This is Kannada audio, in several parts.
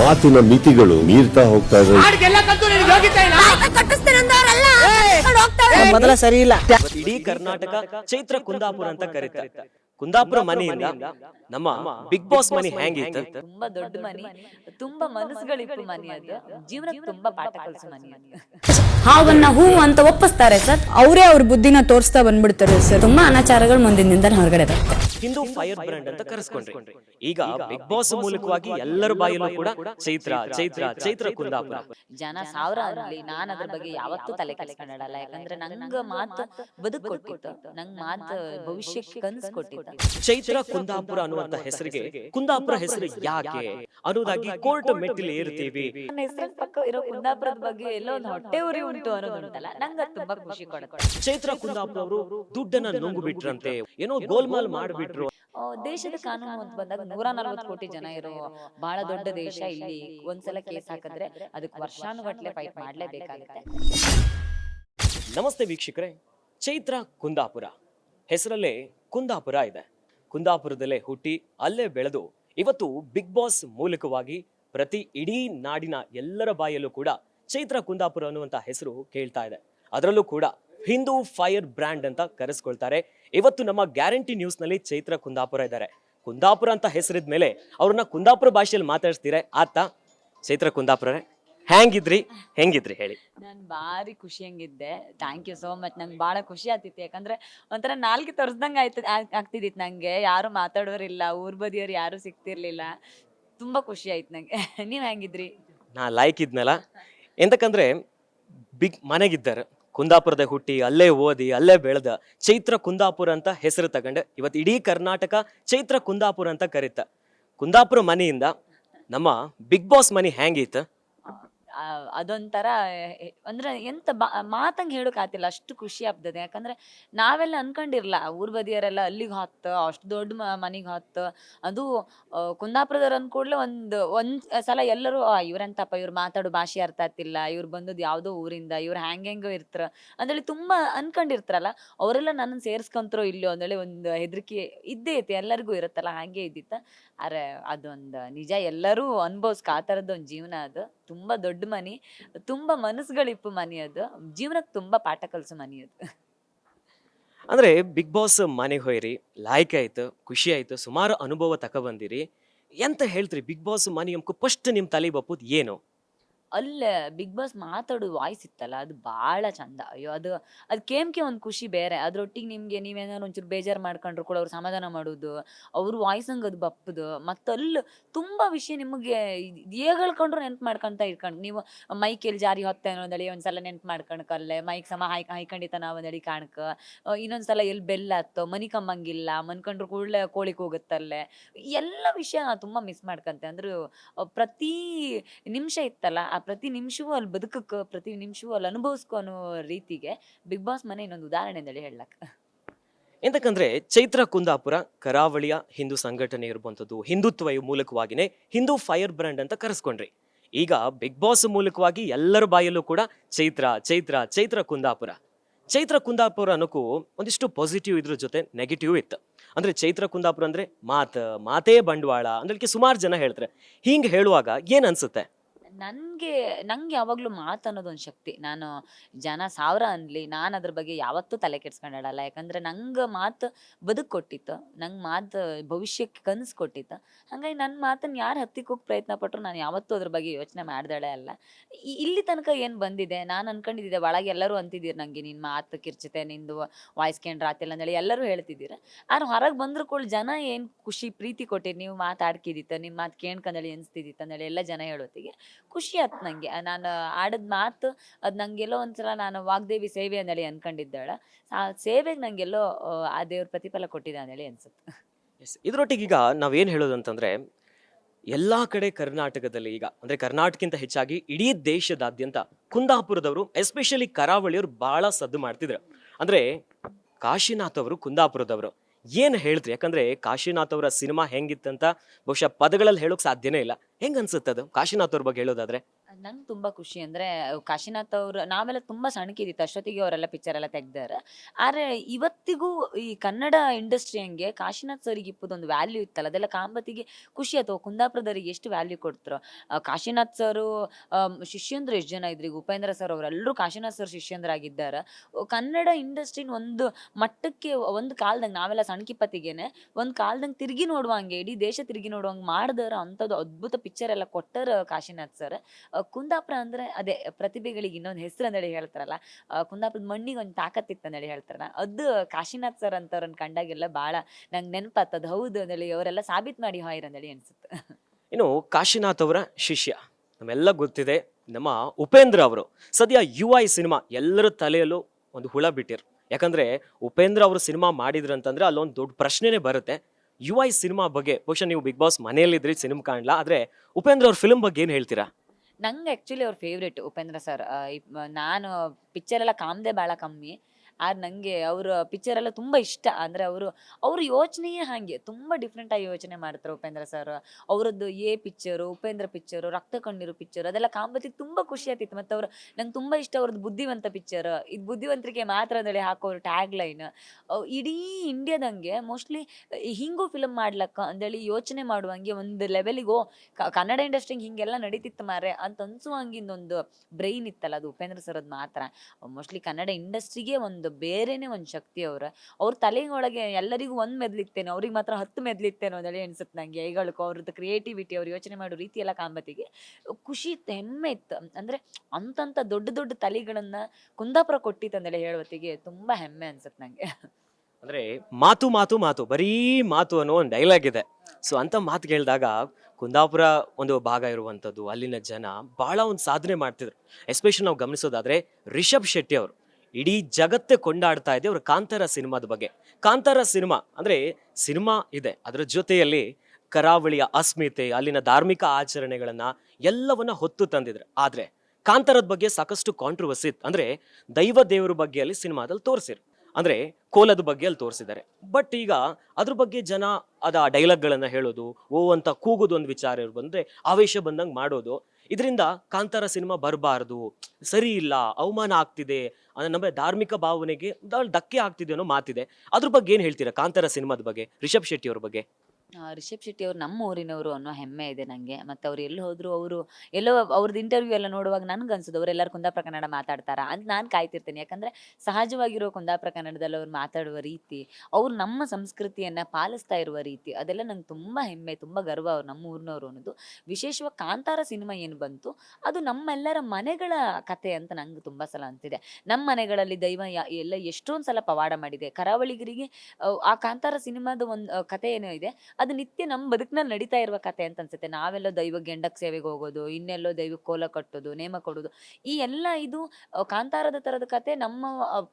ಮಾತಿನ ಮಿತಿಗಳು ಮೀರ್ತಾ ಹೋಗ್ತಾ ಇದೆ. ಮೊದಲ ಸರಿ ಇಲ್ಲ. ಇಡೀ ಕರ್ನಾಟಕ ಚೈತ್ರ ಕುಂದಾಪುರ ಅಂತ ಕರೀತಾರೆ ಕುಂದಾಪುರ ಮನೆಯಿಂದ ನಮ್ಮ ಬಿಗ್ ಬಾಸ್ ಮನಿ ಹೆಂಗಿತ್ತು ತುಂಬಾ ದೊಡ್ಡ ಮನಿ ತುಂಬಾ ಮನಸ್ಸುಗಳಿತ್ತು ಮನಿ ಅದು. ಜೀವನ ತುಂಬಾ ಪಾಠ ಕಲಿಸೋ ಮನಿ ಹಾವನ್ನ ಹೂ ಅಂತ ಒಪ್ಪಿಸ್ತಾರೆ ಸರ್. ಅವರೇ ಅವ್ರ ಬುದ್ಧಿನ ತೋರಿಸ್ತಾ ಬಂದ್ಬಿಡ್ತಾರೆ ಸರ್. ತುಂಬಾ ಅನಾಚಾರಗಳು ಮುಂದಿನಿಂದ ಹೊರಗಡೆ ಬರ್ತಾರೆ ಹಿಂದೂ ಫೈರ್ ಬ್ರ್ಯಾಂಡ್ ಅಂತ ಕರೆಸ್ಕೊಂಡ್ರಿ. ಈಗ ಬಿಗ್ ಬಾಸ್ ಮೂಲಕವಾಗಿ ಎಲ್ಲರ ಬಾಯಲ್ಲೂ ಕೂಡ ಚೈತ್ರ ಚೈತ್ರ ಚೈತ್ರ ಕುಂದಾಪುರ ಜನ ಸಾವಿರ ಅನ್ಲಿ ನಾನ್ ಅದ್ರ ಬಗ್ಗೆ ಯಾವತ್ತೂ ತಲೆ ಕೆಲ್ಸ್ಕೊಂಡಲ್ಲ ಯಾಕಂದ್ರೆ ನಂಗ ಮಾತು ಬದುಕ್ ಕೊಟ್ಟಿತ್ತು ನಂಗ್ ಮಾತು ಭವಿಷ್ಯ ಕನ್ಸ್ ಕೊಟ್ಟಿತ್ತು. ಚೈತ್ರ ಕುಂದಾಪುರ ಅನ್ನುವಂತ ಹೆಸರಿಗೆ ಕುಂದಾಪುರ ಹೆಸರು ಯಾಕೆ? ಅನ್ನೋದಾಗಿ ಕೋರ್ಟ್ ಮೆಟ್ಟಿಲು ಏರ್ತೀವಿ ನನ್ನ ಹೆಸರಿನ ಪಕ್ಕ ಇರೋ ಕುಂದಾಪುರದ ಬಗ್ಗೆ ಎಲ್ಲೋ ಒಂದು ಹೊಟ್ಟೆ ಉರಿ ಉಂಟು ಅನ್ನೋದುಂಟಲ್ಲ ನಂಗ ತುಂಬಾ ಖುಷಿ ಕೊಡುತ್ತೆ. ಚೈತ್ರ ಕುಂದಾಪುರ ಅವರು ದುಡ್ಡನ್ನ ನುಂಗು ಬಿಟ್ರಂತೆ ಏನೋ ಗೋಲ್ಮಾಲ್ ಮಾಡ್ಬಿಟ್ರು ದೇಶದ ಕಾನೂನು ಅಂತ ಬಂದಾಗ ನೂರ ನಲ್ವತ್ತು ಕೋಟಿ ಜನ ಇರೋ ಬಹಳ ದೊಡ್ಡ ದೇಶ ಇಲ್ಲಿ. ಒಂದ್ಸಲ ಕೇಸ್ ಹಾಕಿದ್ರೆ ಅದಕ್ಕೆ ವರ್ಷಾನುಗಟ್ಲೆ ಫೈಟ್ ಮಾಡಲೇಬೇಕಾಗುತ್ತೆ. ನಮಸ್ತೆ ವೀಕ್ಷಕರೇ. ಚೈತ್ರ ಕುಂದಾಪುರ. ಹೆಸರಲ್ಲೇ ಕುಂದಾಪುರ ಇದೆ. ಕುಂದಾಪುರದಲ್ಲೇ ಹುಟ್ಟಿ ಅಲ್ಲೇ ಬೆಳೆದು ಇವತ್ತು ಬಿಗ್ ಬಾಸ್ ಮೂಲಕವಾಗಿ ಪ್ರತಿ ಇಡೀ ನಾಡಿನ ಎಲ್ಲರ ಬಾಯಲ್ಲೂ ಕೂಡ ಚೈತ್ರ ಕುಂದಾಪುರ ಅನ್ನುವಂಥ ಹೆಸರು ಕೇಳ್ತಾ ಇದೆ. ಅದರಲ್ಲೂ ಕೂಡ ಹಿಂದೂ ಫೈರ್ ಬ್ರ್ಯಾಂಡ್ ಅಂತ ಕರೆಸ್ಕೊಳ್ತಾರೆ. ಇವತ್ತು ನಮ್ಮ ಗ್ಯಾರಂಟಿ ನ್ಯೂಸ್ನಲ್ಲಿ ಚೈತ್ರ ಕುಂದಾಪುರ ಇದ್ದಾರೆ. ಕುಂದಾಪುರ ಅಂತ ಹೆಸರಿದ ಮೇಲೆ ಅವ್ರನ್ನ ಕುಂದಾಪುರ ಭಾಷೆಯಲ್ಲಿ ಮಾತಾಡಿಸ್ತೀರಾ ಆತ ಚೈತ್ರ ಕುಂದಾಪುರರೇ ಹ್ಯಾಂಗಿದ್ರಿ ಹೆಂಗಿದ್ರಿ ಹೇಳಿ. ನಾನು ಭಾರಿ ಖುಷಿ ಹೆಂಗಿದ್ದೆ. ಥ್ಯಾಂಕ್ ಯು ಸೋ ಮಚ್ ನಂಗೆ ಭಾಳ ಖುಷಿ ಆಗ್ತಿತ್ತು. ಯಾಕಂದ್ರೆ ಒಂಥರ ನಾಲ್ಗೆ ತೋರಿಸ್ದಂಗೆ ಆಯ್ತು ಆಗ್- ಆಗ್ತಿದ್ದಿತ್ತು ನಂಗೆ. ಯಾರು ಮಾತಾಡೋರಿಲ್ಲ ಊರ್ ಬದಿಯವ್ರು ಯಾರು ಸಿಗ್ತಿರ್ಲಿಲ್ಲ. ತುಂಬಾ ಖುಷಿ ಆಯ್ತು ನಂಗೆ. ನೀವ್ ಹೆಂಗಿದ್ರಿ? ನಾ ಲೈಕ್ ಇದ್ನಲ್ಲ. ಎಂತಕಂದ್ರೆ ಬಿಗ್ ಮನೆಗಿದ್ದಾರೆ. ಕುಂದಾಪುರದ ಹುಟ್ಟಿ, ಅಲ್ಲೇ ಓದಿ, ಅಲ್ಲೇ ಬೆಳೆದ ಚೈತ್ರ ಕುಂದಾಪುರ ಅಂತ ಹೆಸರು ತಗೊಂಡೆ. ಇವತ್ತು ಇಡೀ ಕರ್ನಾಟಕ ಚೈತ್ರ ಕುಂದಾಪುರ ಅಂತ ಕರೀತ. ಕುಂದಾಪುರ ಮನೆಯಿಂದ ನಮ್ಮ ಬಿಗ್ ಬಾಸ್ ಮನಿ ಹೆಂಗಿತ್ತು ಅದೊಂಥರ ಅಂದ್ರೆ ಎಂತ ಮಾತಂಗ್ ಹೇಳಕ್ ಆತಿಲ್ಲ, ಅಷ್ಟು ಖುಷಿ ಆಗ್ತದೆ. ಯಾಕಂದ್ರೆ ನಾವೆಲ್ಲ ಅನ್ಕೊಂಡಿರಲ್ಲ ಊರ್ ಬದಿಯರೆಲ್ಲ ಅಲ್ಲಿಗೆ ಹತ್ತ, ಅಷ್ಟು ದೊಡ್ಡ ಮನೆಗೆ ಹತ್ತ, ಅದು ಕುಂದಾಪುರದವ್ರು ಅಂದ್ಕೂಡ್ಲೆ ಒಂದು, ಒಂದ್ ಸಲ ಎಲ್ಲರೂ ಇವ್ರಂತಪ್ಪ, ಇವ್ರು ಮಾತಾಡೋ ಭಾಷೆ ಅರ್ಥ ಆಗ್ತಿಲ್ಲ, ಇವ್ರು ಬಂದದ್ ಯಾವ್ದೋ ಊರಿಂದ, ಇವ್ರು ಹ್ಯಾಂಗ್ ಹೆಂಗೋ ಇರ್ತಾರ. ಅಂದೇಳಿ ತುಂಬಾ ಅನ್ಕೊಂಡಿರ್ತಾರಲ್ಲ, ಅವರೆಲ್ಲ ನನ್ನನ್ನು ಸೇರ್ಸ್ಕೊಂತಾರೋ ಇಲ್ಲೋ ಅಂದೇಳಿ ಒಂದು ಹೆದರಿಕೆ ಇದ್ದೇ ಐತಿ ಎಲ್ಲರಿಗೂ ಇರುತ್ತಲ್ಲ, ಹಾಗೆ ಇದ್ದಿತ್ತ. ಅರೆ, ಅದೊಂದು ನಿಜ, ಎಲ್ಲರೂ ಅನ್ಭವ್ಸ್ಕ ಆ ಥರದ್ದು ಒಂದು ಜೀವನ ಅದು. ತುಂಬಾ ದೊಡ್ಡ ಮನಿ, ತುಂಬಾ ಮನಸ್ಸುಗಳಿಪ್ಪು ಮನಿ ಅದು. ಜೀವನಕ್ಕೆ ತುಂಬಾ ಪಾಠ ಕಲಿಸೋ ಮನಿ ಅದು. ಅಂದ್ರೆ ಬಿಗ್ ಬಾಸ್ ಮನೆಗೆ ಹೋಯ್ರಿ ಲಾಯ್ಕ್ ಆಯ್ತು, ಖುಷಿ ಆಯ್ತು, ಸುಮಾರು ಅನುಭವ ತಕ ಬಂದಿರಿ. ಎಂತ ಹೇಳ್ತೀರಿ ಬಿಗ್ ಬಾಸ್ ಮನೆ ಫಸ್ಟ್ ನಿಮ್ ತಲೆ ಬಪ್ಪುದು ಏನು? ಅಲ್ಲೇ ಬಿಗ್ ಬಾಸ್ ಮಾತಾಡೋ ವಾಯ್ಸ್ ಇತ್ತಲ್ಲ, ಅದು ಭಾಳ ಚಂದ. ಅಯ್ಯೋ, ಅದು ಅದು ಕೇಮ್ಕೆ ಒಂದು ಖುಷಿ ಬೇರೆ. ಅದರೊಟ್ಟಿಗೆ ನಿಮಗೆ ನೀವೇನಾದ್ರು ಒಂಚೂರು ಬೇಜಾರು ಮಾಡ್ಕೊಂಡ್ರು ಕೂಡ ಅವ್ರು ಸಮಾಧಾನ ಮಾಡೋದು, ಅವ್ರ ವಾಯ್ಸ್ ಹಂಗೆ ಅದು ಬಪ್ಪದು. ಮತ್ತು ಅಲ್ಲಿ ತುಂಬ ವಿಷಯ ನಿಮಗೆ ಹೇಳ್ಕೊಂಡ್ರು ನೆನ್ಪು ಮಾಡ್ಕೊತ ಇಟ್ಕೊಂಡು ನೀವು ಮೈಕೇಲಿ ಜಾರಿ ಹೊತ್ತೆ ಅನ್ನೋದಳಿ ಒಂದ್ಸಲ ನೆನ್ಪು ಕಲ್ಲೆ ಮೈಕ್ ಸಮ ಹಾಯ್ ಹಾಯ್ಕೊಂಡಿತ ನಾವೊಂದಳಿ ಕಾಣಕ ಇನ್ನೊಂದ್ಸಲ ಎಲ್ಲಿ ಬೆಲ್ಲ ಹತ್ತೋ, ಮನಿ ಕಮ್ಮಂಗಿಲ್ಲ, ಮನ್ಕೊಂಡ್ರು ಕೂಡಲೇ ಕೋಳಿಗೆ ಹೋಗುತ್ತಲ್ಲೆ ಎಲ್ಲ ವಿಷಯ ನಾ ತುಂಬ ಮಿಸ್ ಮಾಡ್ಕಂತೆ. ಅಂದ್ರೆ ಪ್ರತಿ ನಿಮಿಷ ಇತ್ತಲ್ಲ, ಆ ಪ್ರತಿ ನಿಮಿಷವೂ ಅಲ್ಲಿ ಬದುಕಕ್ಕೆ, ಪ್ರತಿ ನಿಮಿಷವೂ ಅಲ್ಲಿ ಅನುಭವಿಸ್ಕೊ ಅನ್ನೋ ರೀತಿಗೆ ಬಿಗ್ ಬಾಸ್ ಮನೆ ಇನ್ನೊಂದು ಉದಾಹರಣೆ ಅಂತೇಳಿ ಹೇಳಕ್ ಎಂತಕಂದ್ರೆ ಚೈತ್ರ ಕುಂದಾಪುರ ಕರಾವಳಿಯ ಹಿಂದೂ ಸಂಘಟನೆ ಇರುವಂಥದ್ದು ಹಿಂದುತ್ವ ಮೂಲಕವಾಗಿನೇ ಹಿಂದೂ ಫೈರ್ ಬ್ರ್ಯಾಂಡ್ ಅಂತ ಕರೆಸ್ಕೊಂಡ್ರಿ. ಈಗ ಬಿಗ್ ಬಾಸ್ ಮೂಲಕವಾಗಿ ಎಲ್ಲರ ಬಾಯಲ್ಲೂ ಕೂಡ ಚೈತ್ರ ಚೈತ್ರ ಚೈತ್ರ ಕುಂದಾಪುರ. ಚೈತ್ರ ಕುಂದಾಪುರ ಅನ್ನೋಕ್ಕೂ ಒಂದಿಷ್ಟು ಪಾಸಿಟಿವ್ ಇದ್ರ ಜೊತೆ ನೆಗೆಟಿವ್ ಇತ್ತು. ಅಂದ್ರೆ ಚೈತ್ರ ಕುಂದಾಪುರ ಅಂದ್ರೆ ಮಾತ್, ಮಾತೇ ಬಂಡವಾಳ ಅಂದ್ರೆ ಸುಮಾರು ಜನ ಹೇಳ್ತಾರೆ. ಹಿಂಗ್ ಹೇಳುವಾಗ ಏನ್ ಅನ್ಸುತ್ತೆ? ನನಗೆ ನಂಗೆ ಯಾವಾಗಲೂ ಮಾತು ಅನ್ನೋದೊಂದು ಶಕ್ತಿ. ನಾನು ಜನ ಸಾವಿರ ಅನ್ಲಿ, ನಾನು ಅದ್ರ ಬಗ್ಗೆ ಯಾವತ್ತೂ ತಲೆ ಕೆಡ್ಸ್ಕೊಂಡಾಡಲ್ಲ. ಯಾಕಂದ್ರೆ ನಂಗೆ ಮಾತು ಬದುಕು ಕೊಟ್ಟಿತ್ತು ನಂಗೆ ಮಾತು ಭವಿಷ್ಯಕ್ಕೆ ಕನಸು ಕೊಟ್ಟಿತ್ತು. ಹಾಗಾಗಿ ನನ್ನ ಮಾತನ್ನು ಯಾರು ಹತ್ತಿಕ್ಕೋಗಿ ಪ್ರಯತ್ನ ಪಟ್ಟರು ನಾನು ಯಾವತ್ತೂ ಅದ್ರ ಬಗ್ಗೆ ಯೋಚನೆ ಮಾಡ್ದಾಳೆ ಅಲ್ಲ. ಇಲ್ಲಿ ತನಕ ಏನು ಬಂದಿದೆ? ನಾನು ಅನ್ಕೊಂಡಿದ್ದೆ, ಒಳಗೆ ಎಲ್ಲರೂ ಅಂತಿದ್ದೀರಿ ನಂಗೆ ನಿನ್ನ ಮಾತು ಕಿರ್ಚತೆ ನಿಂದು ವಾಯ್ಸ್ ಕೇಂದ್ರ ಆತಿಲ್ಲ ಅಂದೇಳಿ ಎಲ್ಲರೂ ಹೇಳ್ತಿದ್ದೀರ. ಆದ್ರೆ ಹೊರಗೆ ಬಂದ್ರು ಕೂಡ ಜನ ಏನು ಖುಷಿ, ಪ್ರೀತಿ ಕೊಟ್ಟಿರಿ ನೀವು ಮಾತಾಡ್ಕಿದಿತ್ತ ನಿಮ್ಮ ಮಾತು ಕೇಳ್ಕಂದೇಳಿ ಅನಿಸ್ತಿದ್ದಿತ್ತು ಅಂದೇಳಿ ಎಲ್ಲ ಜನ ಹೇಳೋತ್ತಿಗೆ ಖುಷಿ ಆತ್ ನಂಗೆ. ನಾನು ಆಡಿದ ಮಾತು ಅದು ನಂಗೆಲ್ಲೋ ಒಂದ್ಸಲ ನಾನು ವಾಗ್ದೇವಿ ಸೇವೆ ಅಂದೇಳಿ ಅನ್ಕೊಂಡಿದ್ದಾಳ. ಆ ಸೇವೆಗೆ ನಂಗೆಲ್ಲೋ ಆ, ದೇವ್ರ ಪ್ರತಿಫಲ ಕೊಟ್ಟಿದ ಅಂದೇಳಿ ಅನ್ಸುತ್ತೆ. ಎಸ್ ಇದರೊಟ್ಟಿಗೆ ಈಗ ನಾವೇನು ಹೇಳೋದು ಅಂತಂದ್ರೆ ಎಲ್ಲಾ ಕಡೆ ಕರ್ನಾಟಕದಲ್ಲಿ ಈಗ ಅಂದ್ರೆ ಕರ್ನಾಟಕಕ್ಕಿಂತ ಹೆಚ್ಚಾಗಿ ಇಡೀ ದೇಶದಾದ್ಯಂತ ಕುಂದಾಪುರದವರು ಎಸ್ಪೆಷಲಿ ಕರಾವಳಿಯವರು ಬಹಳ ಸದ್ದು ಮಾಡ್ತಿದ್ರು. ಅಂದ್ರೆ ಕಾಶಿನಾಥ್ ಅವರು ಕುಂದಾಪುರದವರು. ಏನ್ ಹೇಳ್ತೀರಿ? ಯಾಕಂದ್ರೆ ಕಾಶಿನಾಥ್ ಅವರ ಸಿನಿಮಾ ಹೆಂಗಿತ್ತಂತ ಬಹುಶಃ ಪದಗಳಲ್ಲಿ ಹೇಳೋಕ್ ಸಾಧ್ಯನೇ ಇಲ್ಲ. ಹೆಂಗ್ ಅನ್ಸುತ್ತೆ ಅದು ಕಾಶಿನಾಥ್ ಅವ್ರ ಬಗ್ಗೆ ಹೇಳೋದಾದ್ರೆ? ನಂಗೆ ತುಂಬ ಖುಷಿ ಅಂದರೆ, ಕಾಶಿನಾಥ್ ಅವರು ನಾವೆಲ್ಲ ತುಂಬ ಸಣ್ಣಕಿದ್ದಿತ್ತು ಅಷ್ಟೊತ್ತಿಗೆ ಅವರೆಲ್ಲ ಪಿಕ್ಚರ್ ಎಲ್ಲ ತೆಗ್ದಾರೆ. ಆದರೆ ಇವತ್ತಿಗೂ ಈ ಕನ್ನಡ ಇಂಡಸ್ಟ್ರಿ ಹಂಗೆ, ಕಾಶಿನಾಥ್ ಸರಿಗೆ ಇಪ್ಪದೊಂದು ವ್ಯಾಲ್ಯೂ ಇತ್ತಲ್ಲ, ಅದೆಲ್ಲ ಕಾಂಬತಿಗೆ ಖುಷಿ ಅಥವಾ ಕುಂದಾಪುರದವರಿಗೆ ಎಷ್ಟು ವ್ಯಾಲ್ಯೂ ಕೊಡ್ತಾರೋ ಕಾಶಿನಾಥ್ ಸರು ಶಿಷ್ಯಂದ್ರು ಎಷ್ಟು ಜನ ಇದ್ರಿ, ಉಪೇಂದ್ರ ಸರ್ ಅವರೆಲ್ಲರೂ ಕಾಶಿನಾಥ್ ಸರ್ ಶಿಷ್ಯಂದ್ರಾಗಿದ್ದಾರೆ. ಕನ್ನಡ ಇಂಡಸ್ಟ್ರಿನ ಒಂದು ಮಟ್ಟಕ್ಕೆ, ಒಂದು ಕಾಲದಂಗೆ ನಾವೆಲ್ಲ ಸಣ್ಣಕಿಪ್ಪತ್ತಿಗೆನೆ ಒಂದು ಕಾಲದಂಗೆ ತಿರುಗಿ ನೋಡುವಂಗೆ ಇಡೀ ದೇಶ ತಿರುಗಿ ನೋಡುವಂಗೆ ಮಾಡಿದಾರ ಅಂಥದ್ದು ಅದ್ಭುತ ಪಿಕ್ಚರ್ ಎಲ್ಲ ಕೊಟ್ಟರು ಕಾಶಿನಾಥ್ ಸರ್ ಕುಂದಾಪುರ ಅಂದ್ರೆ ಅದೇ ಪ್ರತಿಭೆಗಳಿಗೆ ಇನ್ನೊಂದು ಹೆಸರು ಅಂದೇಳಿ ಹೇಳ್ತಾರಲ್ಲ ಕುಂದಾಪುರದ ಮಣ್ಣಿಗೆ ಒಂದು ತಾಕತ್ತಿತ್ತು ಅಂದೇಳಿ ಹೇಳ್ತಾರಲ್ಲ, ಅದು ಕಾಶಿನಾಥ್ ಸರ್ ಅಂತವ್ರನ್ನ ಕಂಡಾಗೆಲ್ಲ ಬಹಳ ನಂಗೆ ಅದು ಹೌದು ಅಂದೇಳಿ ಅವರೆಲ್ಲ ಸಾಬೀತ್ ಮಾಡಿ ಹಾಯ್ರ ಅಂದೇಳಿ ಅನ್ಸುತ್ತೆ. ಇನ್ನು ಕಾಶಿನಾಥ್ ಅವರ ಶಿಷ್ಯ, ನಮ್ಮೆಲ್ಲ ಗೊತ್ತಿದೆ, ನಮ್ಮ ಉಪೇಂದ್ರ ಅವರು, ಸದ್ಯ ಯು ಐ ಸಿನಿಮಾ ಎಲ್ಲರ ತಲೆಯಲ್ಲೂ ಒಂದು ಹುಳ ಬಿಟ್ಟಿರು, ಯಾಕಂದ್ರೆ ಉಪೇಂದ್ರ ಅವರು ಸಿನಿಮಾ ಮಾಡಿದ್ರು ಅಂತಂದ್ರೆ ಅಲ್ಲೊಂದು ದೊಡ್ಡ ಪ್ರಶ್ನೆನೇ ಬರುತ್ತೆ ಯು ಐ ಸಿನಿಮಾ ಬಗ್ಗೆ, ಬಹುಶಃ ನೀವು ಬಿಗ್ ಬಾಸ್ ಮನೆಯಲ್ಲಿದ್ರಿ, ಸಿನಿಮಾ ಕಾಣಲ್ಲ ಆದ್ರೆ ಉಪೇಂದ್ರ ಅವ್ರ ಫಿಲ್ಮ್ ಬಗ್ಗೆ ಏನು ಹೇಳ್ತೀರಾ? ನಂಗೆ ಆ್ಯಕ್ಚುಲಿ ಅವ್ರ ಫೇವ್ರೇಟ್ ಉಪೇಂದ್ರ ಸರ್ ನಾನು ಪಿಕ್ಚರೆಲ್ಲ ಕಾಮ್ದೆ ಭಾಳ ಕಮ್ಮಿ. ಆದ್ರೆ ನನಗೆ ಅವ್ರ ಪಿಕ್ಚರ್ ಎಲ್ಲ ತುಂಬಾ ಇಷ್ಟ. ಅಂದ್ರೆ ಅವರು, ಅವ್ರ ಯೋಚನೆಯೇ ಹಾಗೆ. ಡಿಫ್ರೆಂಟ್ ಆಗಿ ಯೋಚನೆ ಮಾಡ್ತಾರೆ ಉಪೇಂದ್ರ ಸರ್ ಅವರದ್ದು a picture Upendra picture Raktha Kanneeru picture ಅದೆಲ್ಲ ಕಾಂಬತಿ ತುಂಬಾ ಖುಷಿ ಆಗ್ತಿತ್ತು. ಮತ್ತೆ ಅವ್ರು, ನಂಗೆ ತುಂಬಾ ಇಷ್ಟ ಅವ್ರದ್ದು ಬುದ್ಧಿವಂತ ಪಿಕ್ಚರ್ ಇದು ಬುದ್ಧಿವಂತರಿಗೆ ಮಾತ್ರ ಅಂದೇಳಿ ಹಾಕೋರು ಟ್ಯಾಗ್ ಲೈನ್ ಇಡೀ ಇಂಡಿಯಾದಂಗೆ ಮೋಸ್ಟ್ಲಿ ಹಿಂಗೂ ಫಿಲಮ್ ಮಾಡ್ಲಕ್ಕ ಅಂದೇಳಿ ಯೋಚನೆ ಮಾಡುವಂಗೆ ಒಂದು ಲೆವೆಲಿಗೋ ಕನ್ನಡ ಇಂಡಸ್ಟ್ರಿಗೆ ಹಿಂಗೆಲ್ಲ ನಡೀತಿತ್ತು ಮಾರೆ ಅಂತ ಅನ್ಸುವಂಗಿಂದೊಂದು ಬ್ರೈನ್ ಇತ್ತಲ್ಲ ಅದು ಉಪೇಂದ್ರ ಸರ್ ಅದು ಮಾತ್ರ. ಮೋಸ್ಟ್ಲಿ ಕನ್ನಡ ಇಂಡಸ್ಟ್ರಿಗೆ ಒಂದು ಬೇರೆನೆ ಒಂದು ಶಕ್ತಿ ಅವರ. ಅವ್ರ ತಲೆಯೊಳಗೆ ಎಲ್ಲರಿಗೂ ಒಂದು ಮೆದ್ಲಿತ್ತೇನೋ ಅವ್ರಿಗೆ ಮಾತ್ರ ಹತ್ತು ಮೆದ್ಲಿತ್ತೇನೋ ಅದೆಲ್ಲ ಅನ್ಸುತ್ತೆ ನಂಗೆ ಐಗಳಕ್ಕೂ ಅವ್ರದ್ದು ಕ್ರಿಯೇಟಿವಿಟಿ ಅವ್ರು ಯೋಚನೆ ಮಾಡೋ ರೀತಿ ಎಲ್ಲ ಕಾಂಬತಿಗೆ ಖುಷಿ ಇತ್ತು ಹೆಮ್ಮೆ ಇತ್ತು. ಅಂದ್ರೆ ಅಂತಂತ ದೊಡ್ಡ ದೊಡ್ಡ ತಲೆಗಳನ್ನ ಕುಂದಾಪುರ ಕೊಟ್ಟಿತ್ತು ಅಂದೇಳಿ ಹೇಳುವತ್ತಿಗೆ ತುಂಬಾ ಹೆಮ್ಮೆ ಅನ್ಸುತ್ತೆ ನಂಗೆ. ಅಂದ್ರೆ ಮಾತು ಮಾತು ಮಾತು, ಬರೀ ಮಾತು ಅನ್ನೋ ಒಂದು ಡೈಲಾಗ್ ಇದೆ. ಸೊ ಅಂತ ಮಾತು ಕೇಳಿದಾಗ ಕುಂದಾಪುರ ಒಂದು ಭಾಗ ಇರುವಂಥದ್ದು, ಅಲ್ಲಿನ ಜನ ಭಾಳ ಒಂದು ಸಾಧನೆ ಮಾಡ್ತಿದ್ರು. ಎಸ್ಪೆಷಲಿ ನಾವು ಗಮನಿಸೋದಾದ್ರೆ ರಿಷಬ್ ಶೆಟ್ಟಿ ಅವರು. ಇಡೀ ಜಗತ್ತೇ ಕೊಂಡಾಡ್ತಾ ಇದೆ ಅವ್ರ ಕಾಂತಾರ ಸಿನಿಮಾದ ಬಗ್ಗೆ. ಕಾಂತಾರ ಸಿನಿಮಾ ಅಂದ್ರೆ ಸಿನಿಮಾ ಇದೆ. ಅದರ ಜೊತೆಯಲ್ಲಿ ಕರಾವಳಿಯ ಅಸ್ಮಿತೆ, ಅಲ್ಲಿನ ಧಾರ್ಮಿಕ ಆಚರಣೆಗಳನ್ನು ಎಲ್ಲವನ್ನ ಹೊತ್ತು ತಂದಿದ್ರು. ಆದರೆ ಕಾಂತಾರದ ಬಗ್ಗೆ ಸಾಕಷ್ಟು ಕಾಂಟ್ರವರ್ಸಿ ಇತ್ತು. ಅಂದ್ರೆ ದೈವ ದೇವರ ಬಗ್ಗೆ ಅಲ್ಲಿ ಸಿನಿಮಾದಲ್ಲಿ ತೋರಿಸಿರು ಅಂದ್ರೆ ಕೋಲದ ಬಗ್ಗೆ ಅಲ್ಲಿ ತೋರಿಸಿದ್ದಾರೆ. ಬಟ್ ಈಗ ಅದ್ರ ಬಗ್ಗೆ ಜನ ಅದ ಡೈಲಾಗ್ಗಳನ್ನು ಹೇಳೋದು, ಓ ಅಂತ ಕೂಗೋದು ಒಂದು ವಿಚಾರ ಬಂದ್ರೆ ಆವೇಶ ಬಂದಂಗೆ ಮಾಡೋದು ಇದರಿಂದ ಕಾಂತಾರ ಸಿನಿಮಾ ಬರಬಾರ್ದು. ಸರಿ ಇಲ್ಲ, ಅವಮಾನ ಆಗ್ತಿದೆ ಅಂದ್ರೆ ನಮ್ಮ ಧಾರ್ಮಿಕ ಭಾವನೆಗೆ ಧಕ್ಕೆ ಆಗ್ತಿದೆ ಅನ್ನೋ ಮಾತಿದೆ. ಅದ್ರ ಬಗ್ಗೆ ಏನು ಹೇಳ್ತೀರಾ ಕಾಂತಾರ ಸಿನಿಮಾದ ಬಗ್ಗೆ? ರಿಷಬ್ ಶೆಟ್ಟಿ ಅವ್ರ ಬಗ್ಗೆ. ರಿಷಬ್ ಶೆಟ್ಟಿ ಅವರು ನಮ್ಮ ಊರಿನವರು ಅನ್ನೋ ಹೆಮ್ಮೆ ಇದೆ ನನಗೆ ಮತ್ತು ಅವ್ರು ಎಲ್ಲಿ ಹೋದ್ರು ಅವರು ಎಲ್ಲೋ ಅವ್ರದ್ದು ಇಂಟರ್ವ್ಯೂ ಎಲ್ಲ ನೋಡುವಾಗ ನನ್ಗೆ ಅನ್ಸೋದು ಅವರೆಲ್ಲರೂ ಕುಂದಾಪುರ ಕನ್ನಡ ಮಾತಾಡ್ತಾರ ಅಂತ ನಾನು ಕಾಯ್ತಿರ್ತೀನಿ. ಯಾಕಂದ್ರೆ ಸಹಜವಾಗಿರೋ ಕುಂದಾಪುರ ಕನ್ನಡದಲ್ಲಿ ಅವ್ರು ಮಾತಾಡುವ ರೀತಿ, ಅವ್ರು ನಮ್ಮ ಸಂಸ್ಕೃತಿಯನ್ನ ಪಾಲಿಸ್ತಾ ಇರುವ ರೀತಿ, ಅದೆಲ್ಲ ನಂಗೆ ತುಂಬಾ ಹೆಮ್ಮೆ, ತುಂಬಾ ಗರ್ವ ಅವ್ರು ನಮ್ಮ ಊರಿನವರು ಅನ್ನೋದು. ವಿಶೇಷವಾಗಿ ಕಾಂತಾರ ಸಿನಿಮಾ ಏನು ಬಂತು, ಅದು ನಮ್ಮೆಲ್ಲರ ಮನೆಗಳ ಕತೆ ಅಂತ ನಂಗೆ ತುಂಬಾ ಸಲ ಅಂತಿದೆ ನಮ್ಮ ಮನೆಗಳಲ್ಲಿ ದೈವ ಎಲ್ಲ ಎಷ್ಟೊಂದು ಸಲ ಪವಾಡ ಮಾಡಿದೆ. ಕರಾವಳಿಗರಿಗೆ ಆ ಕಾಂತಾರ ಸಿನಿಮಾದ ಒಂದು ಕತೆ ಏನೋ ಇದೆ ಅದು ನಿತ್ಯ ನಮ್ಮ ಬದುಕಿನಲ್ಲಿ ನಡೀತಾ ಇರುವ ಕತೆ ಅಂತ ಅನ್ಸುತ್ತೆ. ನಾವೆಲ್ಲೋ ದೈವ ಗೆಂಡಕ್ ಸೇವೆಗೆ ಹೋಗೋದು, ಇನ್ನೆಲ್ಲೋ ದೈವ ಕೋಲ ಕಟ್ಟೋದು, ನೇಮ ಕೊಡೋದು, ಈ ಎಲ್ಲ ಇದು ಕಾಂತಾರದ ತರದ ಕತೆ ನಮ್ಮ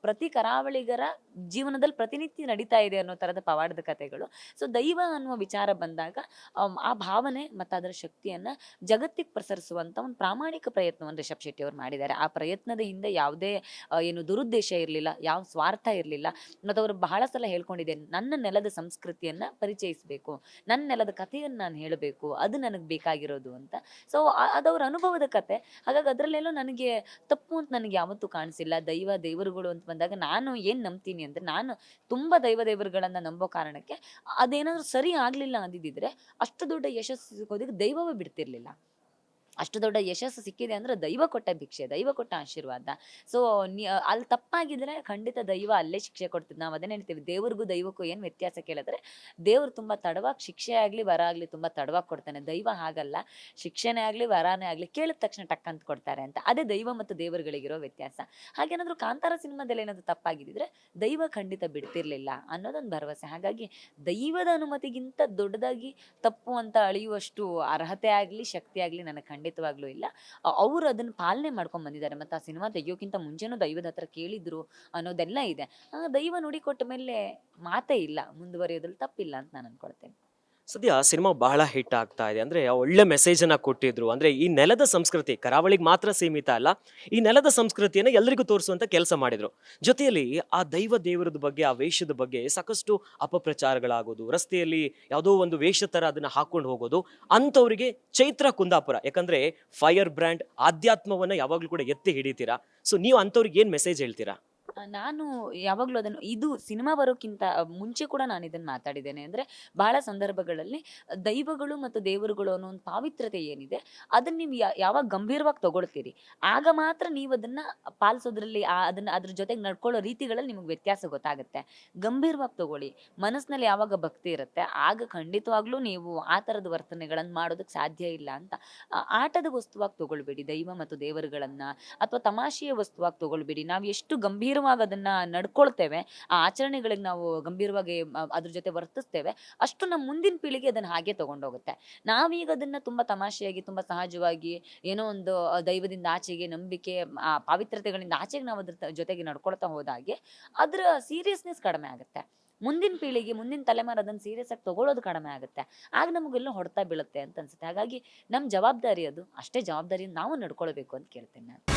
ಪ್ರತಿ ಕರಾವಳಿಗರ ಜೀವನದಲ್ಲಿ ಪ್ರತಿನಿತ್ಯ ನಡೀತಾ ಇದೆ ಅನ್ನೋ ತರದ ಪವಾಡದ ಕತೆಗಳು. ಸೊ, ದೈವ ಅನ್ನುವ ವಿಚಾರ ಬಂದಾಗ ಆ ಭಾವನೆ ಮತ್ತು ಅದರ ಶಕ್ತಿಯನ್ನ ಜಗತ್ತಿಗೆ ಪ್ರಸರಿಸುವಂತ ಒಂದು ಪ್ರಾಮಾಣಿಕ ಪ್ರಯತ್ನವನ್ನು ರಿಷಬ್ ಶೆಟ್ಟಿ ಅವರು ಮಾಡಿದ್ದಾರೆ. ಆ ಪ್ರಯತ್ನದ ಹಿಂದೆ ಯಾವುದೇ ಏನು ದುರುದ್ದೇಶ ಇರಲಿಲ್ಲ, ಯಾವ ಸ್ವಾರ್ಥ ಇರಲಿಲ್ಲ, ಮತ್ತು ಅವರು ಬಹಳ ಸಲ ಹೇಳ್ಕೊಂಡಿದ್ದೇನೆ, ನನ್ನ ನೆಲದ ಸಂಸ್ಕೃತಿಯನ್ನ ಪರಿಚಯಿಸಬೇಕು ನನ್ನ ನೆಲದ ಕಥೆಯನ್ನು ನಾನು ಹೇಳಬೇಕು, ಅದು ನನಗೆ ಬೇಕಾಗಿರೋದು ಅಂತ. ಸೊ ಅದವ್ರ ಅನುಭವದ ಕತೆ. ಹಾಗಾಗಿ ಅದರಲ್ಲೆಲ್ಲೋ ನನಗೆ ತಪ್ಪು ಅಂತ ನನಗೆ ಯಾವತ್ತೂ ಕಾಣಿಸಿಲ್ಲ. ದೈವ ದೇವರುಗಳು ಅಂತ ಬಂದಾಗ ನಾನು ಏನು ನಂಬ್ತೀನಿ ಅಂದರೆ ನಾನು ತುಂಬ ದೈವ ದೇವರುಗಳನ್ನು ನಂಬೋ ಕಾರಣಕ್ಕೆ ಅದೇನಾದರೂ ಸರಿ ಆಗಲಿಲ್ಲ ಅಂದಿದ್ದಿದ್ರೆ ಅಷ್ಟು ದೊಡ್ಡ ಯಶಸ್ಸು ಸಿಗೋದಕ್ಕೆ ದೈವವೇ ಬಿಡ್ತಿರ್ಲಿಲ್ಲ. ಅಷ್ಟು ದೊಡ್ಡ ಯಶಸ್ಸು ಸಿಕ್ಕಿದೆ ಅಂದ್ರೆ ದೈವ ಕೊಟ್ಟ ಭಿಕ್ಷೆ, ದೈವ ಕೊಟ್ಟ ಆಶೀರ್ವಾದ. ಸೊ ಅಲ್ಲಿ ತಪ್ಪಾಗಿದ್ರೆ ಖಂಡಿತ ದೈವ ಅಲ್ಲೇ ಶಿಕ್ಷೆ ಕೊಡ್ತಿದ್ದು ನಾವು ಅದನ್ನೇ ಹೇಳ್ತೀವಿ, ದೇವ್ರಿಗೂ ದೈವಕ್ಕೂ ಏನು ವ್ಯತ್ಯಾಸ ಕೇಳಿದ್ರೆ, ದೇವ್ರು ತುಂಬ ತಡವಾಗಿ ಶಿಕ್ಷೆ ಆಗಲಿ, ವರ ಆಗಲಿ ತುಂಬ ತಡವಾಗಿ ಕೊಡ್ತಾನೆ. ದೈವ ಹಾಗಲ್ಲ, ಶಿಕ್ಷೆನೇ ಆಗಲಿ, ವರಾನೇ ಆಗಲಿ ಕೇಳಿದ ತಕ್ಷಣ ಟಕ್ ಅಂತ ಕೊಡ್ತಾರೆ ಅಂತ. ಅದೇ ದೈವ ಮತ್ತು ದೇವರುಗಳಿಗಿರೋ ವ್ಯತ್ಯಾಸ. ಹಾಗೇನಾದರೂ ಕಾಂತಾರ ಸಿನಿಮಾದಲ್ಲಿ ಏನಾದರೂ ತಪ್ಪಾಗಿದ್ದಿದ್ರೆ, ದೈವ ಖಂಡಿತ ಬಿಡ್ತಿರ್ಲಿಲ್ಲ ಅನ್ನೋದೊಂದು ಭರವಸೆ. ಹಾಗಾಗಿ ದೈವದ ಅನುಮತಿಗಿಂತ ದೊಡ್ಡದಾಗಿ ತಪ್ಪು ಅಂತ ಅಳಿಯುವಷ್ಟು ಅರ್ಹತೆ ಆಗಲಿ, ಶಕ್ತಿ ಆಗಲಿ ನನಗೆ ಖಂಡಿತವಾಗ್ಲೂ ಇಲ್ಲ. ಅವರು ಅದನ್ನ ಪಾಲನೆ ಮಾಡ್ಕೊಂಡ್ ಬಂದಿದ್ದಾರೆ. ಮತ್ತೆ ಆ ಸಿನಿಮಾ ತೆಗಿಯೋಕ್ಕಿಂತ ಮುಂಚೆನೂ ದೈವದ ಹತ್ರ ಕೇಳಿದ್ರು ಅನ್ನೋದೆಲ್ಲ ಇದೆ. ದೈವ ನುಡಿ ಕೊಟ್ಟ ಮೇಲೆ ಮಾತೇ ಇಲ್ಲ. ಮುಂದುವರಿಯೋದ್ರಲ್ಲಿ ತಪ್ಪಿಲ್ಲ ಅಂತ ನಾನು ಅನ್ಕೊಳ್ತೇನೆ. ಸದ್ಯ ಸಿನಿಮಾ ಬಹಳ ಹಿಟ್ ಆಗ್ತಾ ಇದೆ. ಅಂದ್ರೆ ಒಳ್ಳೆ ಮೆಸೇಜ್ ಅನ್ನ ಕೊಟ್ಟಿದ್ರು. ಅಂದ್ರೆ ಈ ನೆಲದ ಸಂಸ್ಕೃತಿ, ಕರಾವಳಿಗೆ ಮಾತ್ರ ಸೀಮಿತ ಅಲ್ಲ, ಈ ನೆಲದ ಸಂಸ್ಕೃತಿಯನ್ನ ಎಲ್ಲರಿಗೂ ತೋರಿಸುವಂತ ಕೆಲಸ ಮಾಡಿದ್ರು. ಜೊತೆಯಲ್ಲಿ ಆ ದೈವ ದೇವರದ ಬಗ್ಗೆ, ಆ ವೇಷದ ಬಗ್ಗೆ ಸಾಕಷ್ಟು ಅಪಪ್ರಚಾರಗಳಾಗೋದು, ರಸ್ತೆಯಲ್ಲಿ ಯಾವುದೋ ಒಂದು ವೇಷ ತರ ಅದನ್ನ ಹಾಕೊಂಡು ಹೋಗೋದು, ಅಂಥವ್ರಿಗೆ ಚೈತ್ರ ಕುಂದಾಪುರ, ಯಾಕಂದ್ರೆ ಫೈರ್ ಬ್ರ್ಯಾಂಡ್ ಆಧ್ಯಾತ್ಮವನ್ನ ಯಾವಾಗ್ಲೂ ಕೂಡ ಎತ್ತಿ ಹಿಡಿತೀರಾ? ಸೊ ನೀವು ಅಂಥವ್ರಿಗೆ ಏನ್ ಮೆಸೇಜ್ ಹೇಳ್ತೀರಾ? ನಾನು ಯಾವಾಗಲೂ ಅದನ್ನು, ಇದು ಸಿನಿಮಾ ಬರೋಕ್ಕಿಂತ ಮುಂಚೆ ಕೂಡ ನಾನು ಇದನ್ನು ಮಾತಾಡಿದ್ದೇನೆ. ಅಂದರೆ ಬಹಳ ಸಂದರ್ಭಗಳಲ್ಲಿ ದೈವಗಳು ಮತ್ತು ದೇವರುಗಳು ಅನ್ನೋ ಒಂದು ಪಾವಿತ್ರತೆ ಏನಿದೆ, ಅದನ್ನು ನೀವು ಯಾವಾಗ ಗಂಭೀರವಾಗಿ ತಗೊಳ್ತೀರಿ, ಆಗ ಮಾತ್ರ ನೀವು ಅದನ್ನು ಪಾಲಿಸೋದ್ರಲ್ಲಿ ಅದನ್ನು ಅದ್ರ ಜೊತೆಗೆ ನಡ್ಕೊಳ್ಳೋ ರೀತಿಗಳಲ್ಲಿ ನಿಮಗೆ ವ್ಯತ್ಯಾಸ ಗೊತ್ತಾಗುತ್ತೆ. ಗಂಭೀರವಾಗಿ ತಗೊಳ್ಳಿ, ಮನಸ್ಸಿನಲ್ಲಿ ಯಾವಾಗ ಭಕ್ತಿ ಇರುತ್ತೆ, ಆಗ ಖಂಡಿತವಾಗ್ಲೂ ನೀವು ಆ ಥರದ ವರ್ತನೆಗಳನ್ನು ಮಾಡೋದಕ್ಕೆ ಸಾಧ್ಯ ಇಲ್ಲ ಅಂತ. ಆಟದ ವಸ್ತುವಾಗಿ ತಗೊಳ್ಬೇಡಿ, ದೈವ ಮತ್ತು ದೇವರುಗಳನ್ನ, ಅಥವಾ ತಮಾಷೆಯ ವಸ್ತುವಾಗಿ ತಗೊಳ್ಬೇಡಿ. ನಾವು ಎಷ್ಟು ಗಂಭೀರವಾಗಿ ಅದನ್ನ ನಡ್ಕೊಳ್ತೇವೆ. ಆ ಆಚರಣೆಗಳಿಗೆ ನಾವು ಗಂಭೀರವಾಗಿ ಅದ್ರ ಜೊತೆ ವರ್ತಿಸ್ತೇವೆ. ಅಷ್ಟು ನಮ್ಮ ಮುಂದಿನ ಪೀಳಿಗೆ ಅದನ್ನ ಹಾಗೆ ತಗೊಂಡೋಗುತ್ತೆ. ನಾವೀಗ ಅದನ್ನ ತುಂಬಾ ತಮಾಷೆಯಾಗಿ, ತುಂಬಾ ಸಹಜವಾಗಿ, ಏನೋ ಒಂದು ದೈವದಿಂದ ಆಚೆಗೆ ನಂಬಿಕೆ, ಆ ಪಾವಿತ್ರತೆಗಳಿಂದ ಆಚೆಗೆ ನಾವು ಅದ್ರ ಜೊತೆಗೆ ನಡ್ಕೊಳ್ತಾ ಹೋದಾಗೆ ಅದ್ರ ಸೀರಿಯಸ್ನೆಸ್ ಕಡಿಮೆ ಆಗುತ್ತೆ. ಮುಂದಿನ ಪೀಳಿಗೆ, ಮುಂದಿನ ತಲೆಮಾರು ಅದನ್ನ ಸೀರಿಯಸ್ ಆಗಿ ತಗೊಳ್ಳೋದು ಕಡಿಮೆ ಆಗುತ್ತೆ. ಆಗ ನಮಗೆಲ್ಲ ಹೊಡ್ತಾ ಬೀಳುತ್ತೆ ಅಂತ ಅನ್ಸುತ್ತೆ. ಹಾಗಾಗಿ ನಮ್ಮ ಜವಾಬ್ದಾರಿ ಅದು. ಅಷ್ಟೇ ಜವಾಬ್ದಾರಿ ನಾವು ನಡ್ಕೊಳ್ಬೇಕು ಅಂತ ಕೇಳ್ತೇನೆ ನಾನು.